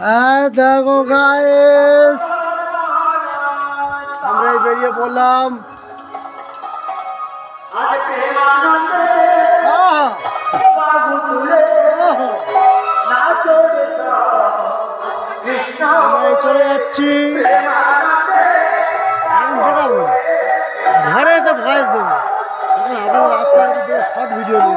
হ্যাঁ দেখো গাইস আমরা এই বেরিয়ে পড়লাম! আমরা চলে যাচ্ছি। ঘরে এসে ভয়েস দেবো। রাস্তাঘাটে শর্ট ভিডিও নিয়ে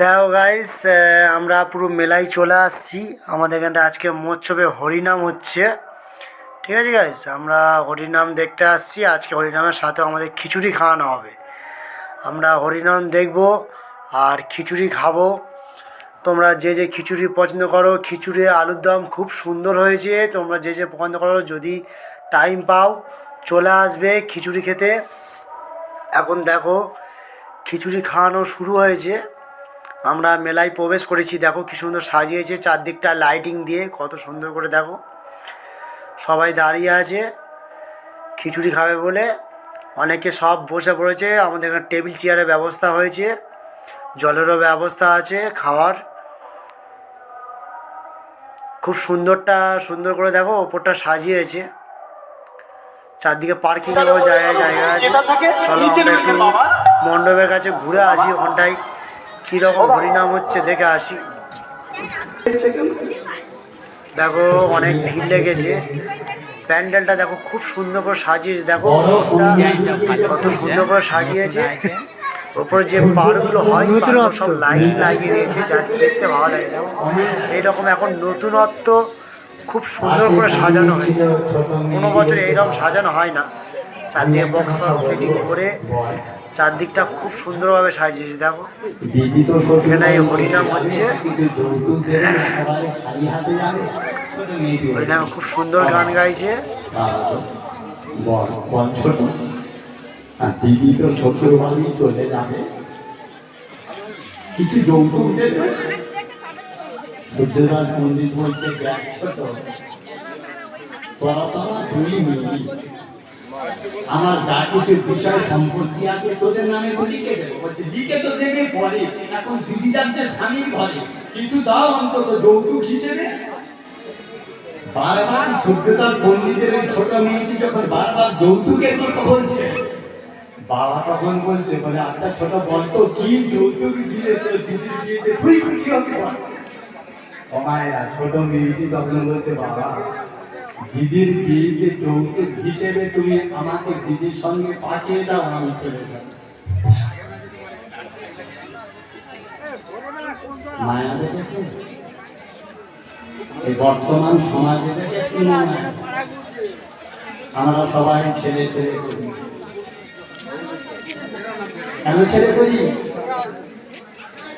দেখো গাইস আমরা পুরো মেলায় চলে আসছি। আমাদের এখানটা আজকে মৎসবে হরিনাম হচ্ছে। ঠিক আছে গাইস আমরা হরিনাম দেখতে আসছি। আজকে হরিনামের সাথে আমাদের খিচুড়ি খাওয়ানো হবে। আমরা হরিনাম দেখব আর খিচুড়ি খাব। তোমরা যে যে খিচুড়ি পছন্দ করো খিচুড়ি আলুর দম খুব সুন্দর হয়েছে। তোমরা যে যে পছন্দ করো, যদি টাইম পাও, চলে আসবে খিচুড়ি খেতে। এখন দেখো, খিচুড়ি খাওয়ানো শুরু হয়েছে। আমরা মেলায় প্রবেশ করেছি দেখো কি সুন্দর সাজিয়েছে চারদিকটা লাইটিং দিয়ে কত সুন্দর করে দেখো। সবাই দাঁড়িয়ে আছে খিচুড়ি খাবে বলে। অনেকে সব বসে পড়েছে আমাদের এখানে টেবিল চেয়ারের ব্যবস্থা হয়েছে জলেরও ব্যবস্থা আছে খাওয়ার। খুব সুন্দরটা সুন্দর করে দেখো ওপরটা সাজিয়েছে। চারদিকে পার্কিং এরও জায়গা জায়গা আছে। চলো আমরা একটু মণ্ডপের কাছে ঘুরে আসি ওখানটায়। কীরকম হরিনাম হচ্ছে দেখে আসি। দেখো, অনেক ভিড় লেগেছে। প্যান্ডেলটা দেখো, খুব সুন্দর করে সাজিয়েছে। দেখো কত সুন্দর করে সাজিয়েছে। ওপরে যে পাহাড়গুলো হয় সব লাইট লাগিয়ে দিয়েছে যাতে দেখতে ভালো লাগে। দেখো, এইরকম এখন নতুনত্ব খুব সুন্দর করে সাজানো হয়েছে। কোনো বছর এইরকম সাজানো হয় না। চারদিকে বক্স ফক্স ফিটিং করে চারদিকটা খুব সুন্দরভাবে সাজিয়েছে, দেখো। এখানে এই হরিনাম হচ্ছে। হরিনাম খুব সুন্দর গান গাইছে। কিছু যৌতুক সূর্যদাস পণ্ডিত বলছে আমার কিছু বিষয় সম্পত্তি আছে, তোদের নামে তো লিখে দেবো। বলছে, লিখে তো দেবে পরে। এখন দিদি যাচ্ছে স্বামীর ঘরে। কিছু দাও অন্তত যৌতুক হিসেবে। বারবার সূর্যদাস পণ্ডিতের ছোট মেয়েটি যখন বারবার যৌতুকের কথা বলছে, বাবা তখন বলছে, বলে আচ্ছা ছোট বলতো কি যৌতুক দিলে তোর দিদির বিয়েতে তুই খুশি হবি বল? কমায়রা ছোট মেয়েটি তখন বলছে, বাবা দিদির বিয়েতে যৌতুক হিসেবে তুমি আমাকে দিদির সঙ্গে পাঠিয়ে দাও, আমি চলে মায়া দেখেছে? এই বর্তমান সমাজে আমরা সবাই ছেলে ছেলে করি। কেন ছেলে করি?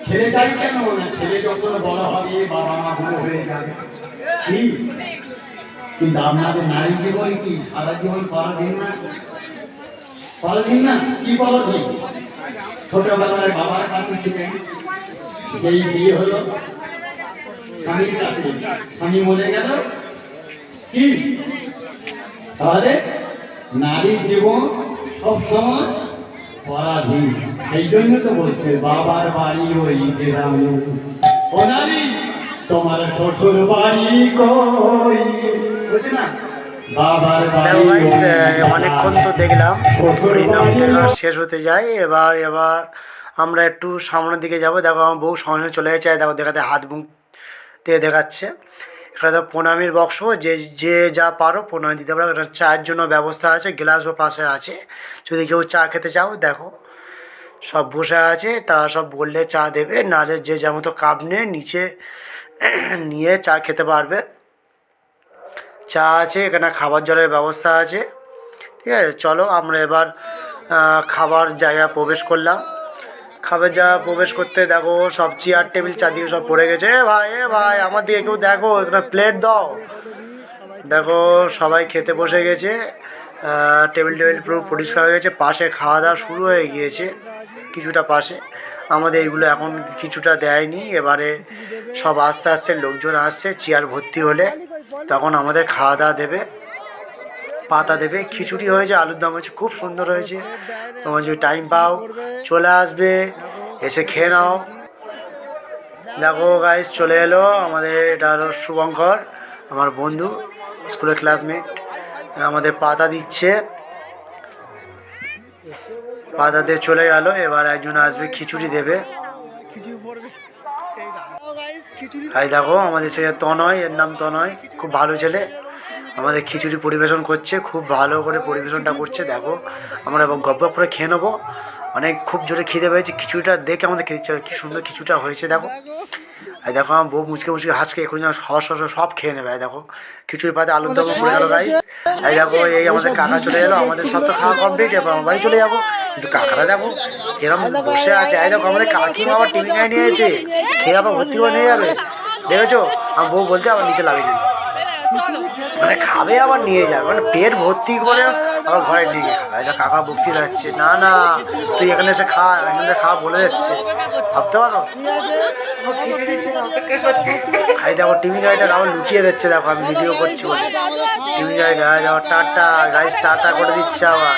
ছেলে চাই কেন? ছেলে যখন বড় হবে বাবা মা বুড়ো হয়ে যাবে। কিন্তু আপনাদের নারী জীবন কি, সারা জীবন পরাধীন না? পরাধীন না? কি পরাধীন? ছোটবেলায় বাবার কাছে ছিলেন, যেই বিয়ে হলো, স্বামীর কাছে। স্বামী মরে গেল, কি? তাহলে নারী জীবন সব সময় পরাধীন। সেই জন্য তো বলছে, বাবার বাড়ি ওই গ্রামে। ও নারী! তোমার শ্বশুর বাড়ি কই? বুঝলি অনেকক্ষণ তো দেখলাম হরিনাম দেখা শেষ হতে যায়। এবার এবার আমরা একটু সামনের দিকে যাব। দেখো আমার বউ সামনে চলে গেছে দেখো দেখাতে হাত মুখ দিয়ে দেখাচ্ছে। এখানে দেখো প্রণামীর বক্স যে যে যা পারো প্রণামী দিতে পারো। এটা চায়ের জন্য ব্যবস্থা আছে গ্লাসও পাশে আছে। যদি কেউ চা খেতে চাও দেখো সব বসে আছে। তারা সব বললে চা দেবে নাহলে যে যার মতো কাপ নিয়ে নিচে নিয়ে চা খেতে পারবে। চা আছে, এখানে খাবার জলের ব্যবস্থা আছে। ঠিক আছে, চলো আমরা এবার খাবার জায়গা প্রবেশ করলাম। খাবার জায়গা প্রবেশ করতে দেখো, সব চেয়ার টেবিল চারদিকে সব পড়ে গেছে। এ ভাই এ ভাই, আমার দিকে কেউ দেখো, এখানে প্লেট দাও। দেখো, সবাই খেতে বসে গেছে। টেবিল টেবিল পুরো পরিষ্কার হয়ে গেছে, পাশে খাওয়া দাওয়া শুরু হয়ে গিয়েছে। কিছুটা পাশে। আমাদের এইগুলো এখন কিছুটা দেয়নি। এবারে সব আস্তে আস্তে লোকজন আসছে, চেয়ার ভর্তি হলে। তখন আমাদের খাওয়া দাওয়া দেবে, পাতা দেবে। খিচুড়ি হয়েছে, আলুর দম হয়েছে, খুব সুন্দর হয়েছে। তোমার যদি টাইম পাও, চলে আসবে, এসে খেয়ে নাও। দেখো গাইস চলে এলো আমাদের, এটা হলো শুভঙ্কর, আমার বন্ধু স্কুলের ক্লাসমেট আমাদের পাতা দিচ্ছে। পাতা দিয়ে চলে গেল এবার একজন আসবে খিচুড়ি দেবে। এই দেখো আমাদের ছেলে তনয় এর নাম তনয় খুব ভালো ছেলে। আমাদের খিচুড়ি পরিবেশন করছে খুব ভালো করে পরিবেশনটা করছে দেখো। আমরা এবার গপ গপ করে খেয়ে নেব। অনেক খুব জোরে খিদে পেয়েছে। খিচুড়িটা দেখে আমাদের খেতে ইচ্ছে। কি সুন্দর খিচুড়িটা হয়েছে দেখো। এই দেখো আমার বউ মুচকে মুচকে হাসকে এখন যেন সবার সবার সব খেয়ে নেবে দেখো। খিচুড়ি পাতে আলুর দম পড়ে গেলো গাইস আর দেখো এই আমাদের কাকা চলে এলো আমাদের সব তো খাওয়া কমপ্লিট এবার আমার বাড়ি চলে যাব। কিন্তু কাকারা দেখো যেরকম বসে আছে এই দেখো আমাদের কাকিমা আবার টিফিন গায়ে নিয়েছে খেয়ে আবার ভর্তি করে নিয়ে যাবে। দেখেছ? আমার বউ বলতে আবার নিচে লাগিয়ে নিল মানে খাবে আবার নিয়ে যাবে। মানে পেট ভর্তি করে আবার ঘরে নিয়ে গিয়ে খাবে। কাকা ভক্তি যাচ্ছে না না, তুই এখানে এসে খা, এখানে খা বলে যাচ্ছে। ভাবতে পারো? খাই দেখো টিভি গাড়িটা আবার লুকিয়ে দিচ্ছে। দেখো, আমি ভিডিও করছি বলে। টিভি গাড়িটা দেখো টাটা গাইস টাটা করে দিচ্ছে আবার।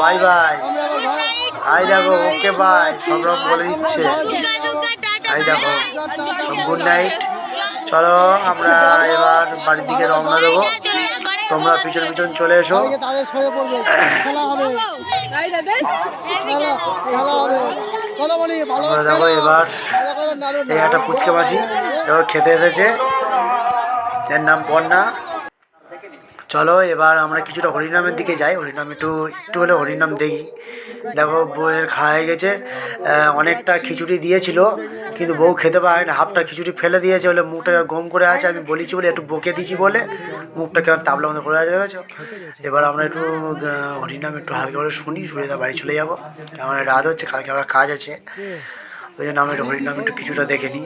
বাই বাই হাই দেখো ওকে বাই সব রকম বলে দিচ্ছে। হাই দেখো, গুড নাইট চলো আমরা এবার বাড়ির দিকে রওনা দেবো। তোমরা পিছন পিছন চলে এসো। আমরা দেখো এবার এই একটা পুচকে মাসি এবার খেতে এসেছে। এর নাম পন্না চলো, এবার আমরা কিছুটা হরিনামের দিকে যাই। হরিনাম একটু একটু হলে হরিনাম দেখি দেখো, বউয়ের খাওয়া গেছে। অনেকটা খিচুড়ি দিয়েছিল, কিন্তু বউ খেতে পারে না হাফটা খিচুড়ি ফেলে দিয়েছে বলে মুখটা গম করে আছে। আমি বলেছি বলে একটু বকে দিয়েছি বলে। মুখটা কেমন তাবলা মতো করে আছে, দেখেছ? এবার আমরা একটু হরিনাম একটু হালকা করে শুনি, শুনে তার বাড়ি চলে যাব। আমার রাত হচ্ছে, কালকে আমার কাজ আছে। ওই জন্য আমরা একটু হরিনাম একটু কিছুটা দেখে নিই।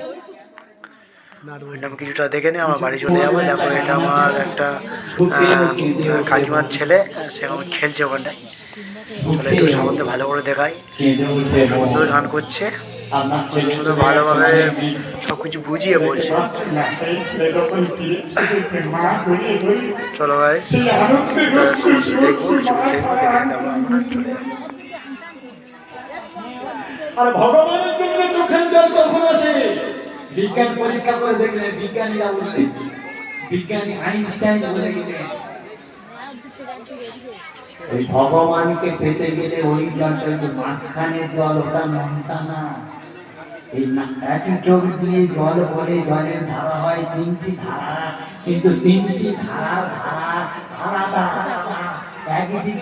হরিনাম কিছুটা দেখে নিই আমার বাড়ি চলে যাব। দেখো এটা আমার একটা কাকিমার ছেলে সে খেলছে ওখানটায়। চলো একটু সামনে ভালো করে দেখাই। সুন্দর গান করছে। সুন্দর ভালোভাবে সব কিছু বুঝিয়ে বলছে। চলো ভাই কিছুটা দেখব কিছু দেখব দেখে দেখব আমরা চলে যাব। আর ভগবানের জন্য জল কখন বিজ্ঞান পরীক্ষা করে দেখলে বিজ্ঞানীরা বলতে বিজ্ঞানী আইনস্টাইন বলে গেলে। ওই ভগবানকে পেতে গেলে ওই জলটা যে মাঝখানের জল, ওটা মনটা না। এই চোখ দিয়ে জল পড়ে জলের ধারা হয় তিনটি ধারা। কিন্তু তিনটি ধারার ধারা। একদিকে